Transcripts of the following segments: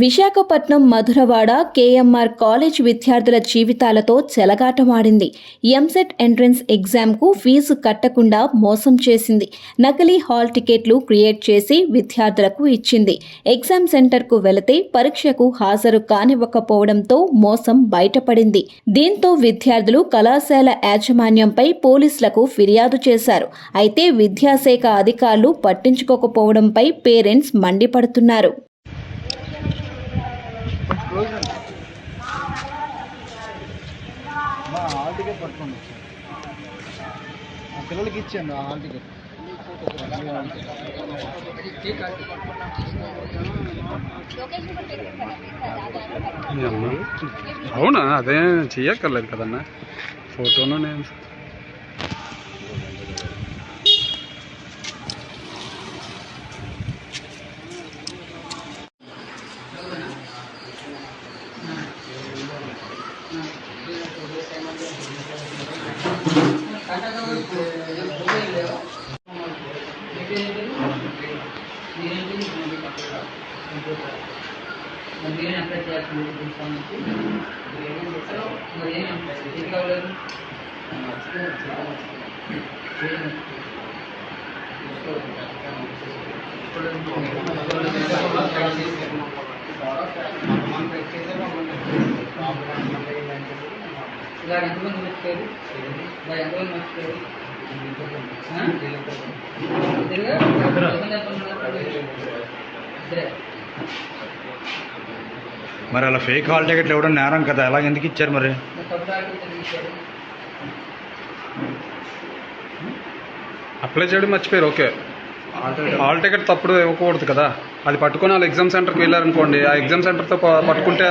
Visakhapatnam Madhurawada KMR college విద్యార్థుల జీవితాలతో చెలగాటమాడింది. ఎంసెట్ ఎంట్రన్స్ ఎగ్జామ్కు ఫీజు కట్టకుండా మోసం చేసింది. నకిలీ హాల్ టికెట్లు క్రియేట్ చేసి విద్యార్థులకు ఇచ్చింది. ఎగ్జామ్ సెంటర్కు వెళితే పరీక్షకు హాజరు కానివ్వకపోవడంతో మోసం బయటపడింది. దీంతో విద్యార్థులు కళాశాల యాజమాన్యంపై పోలీసులకు ఫిర్యాదు చేశారు. అయితే విద్యాశాఖ అధికారులు పట్టించుకోకపోవడంపై పేరెంట్స్ మండిపడుతున్నారు క్లోజ్ అండి మా హాల్ టికెట్ పట్టుకొని వచ్చాను ఆ పిల్లలకి ఇచ్చాను ఆ హాల్ టికెట్. అవునా? అదే చెయ్యక్కర్లేదు కదన్నా. ఫోటోను నేను మరి ఏం అప్లై చేయాల్సింది దీనికి సంబంధించి మరి ఏం ఇది కావలేదు ఇలా ఎంతమంది వచ్చారు ఇలా ఎంతమంది మరి అలా ఫేక్ హాల్ టికెట్లు ఇవ్వడం నేరం కదా. ఎలాగ ఎందుకు ఇచ్చారు మరి? అప్లై చేయడం మర్చిపోయారు. ఓకే. హాల్ టికెట్ తప్పుడు ఇవ్వకూడదు కదా. అది పట్టుకొని వాళ్ళు ఎగ్జామ్ సెంటర్కి వెళ్ళారనుకోండి. ఆ ఎగ్జామ్ సెంటర్తో పట్టుకుంటే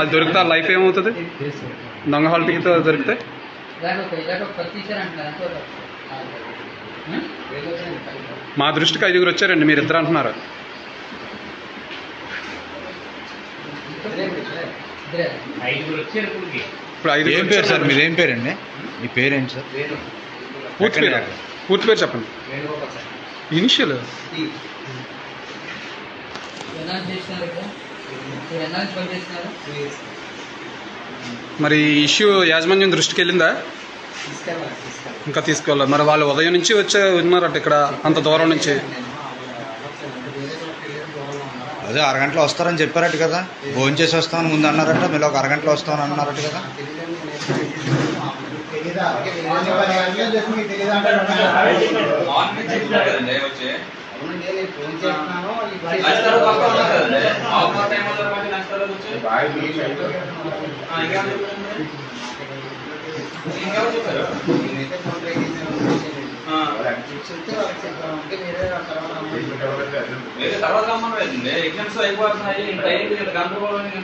అది దొరికితే ఆ లైఫ్ ఏమవుతుంది? దొంగ హాల్ టికెట్ దొరికితే? ఇలాగ ఒక ఇలాగ ఒక పది టీచర్ అంటున్నారు ఎంతో తప్పు. ఆ? మా దృష్టికి ఐదుగురు వచ్చారండి మీరు ఇద్దరు అంటున్నారు. ఇప్పుడు ఐదు ఏం పేరు సార్? మీరు ఏం పేరండి? మీ పేరేంటి సార్? పూర్తి పేరు. పూర్తి పేరు చెప్పండి. ఇనిషియల్. ఎన్నాళ్ళు ఎన్నాళ్ళు చేస్తున్నారు మరి ఈ ఇష్యూ యాజమాన్యం దృష్టికి వెళ్ళిందా? ఇంకా తీసుకెళ్ళాలి మరి వాళ్ళు ఉదయం నుంచి వచ్చే ఉన్నారట ఇక్కడ అంత దూరం నుంచి. అదే అరగంటలో వస్తారని చెప్పారట కదా. భోజనం చేసి వస్తామని ముందు అన్నారట మీరు ఒక అరగంటలో వస్తామని అన్నారట కదా. తెలీదా?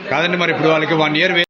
కాదండి మరి ఇప్పుడు వాళ్ళకి వన్ ఇయర్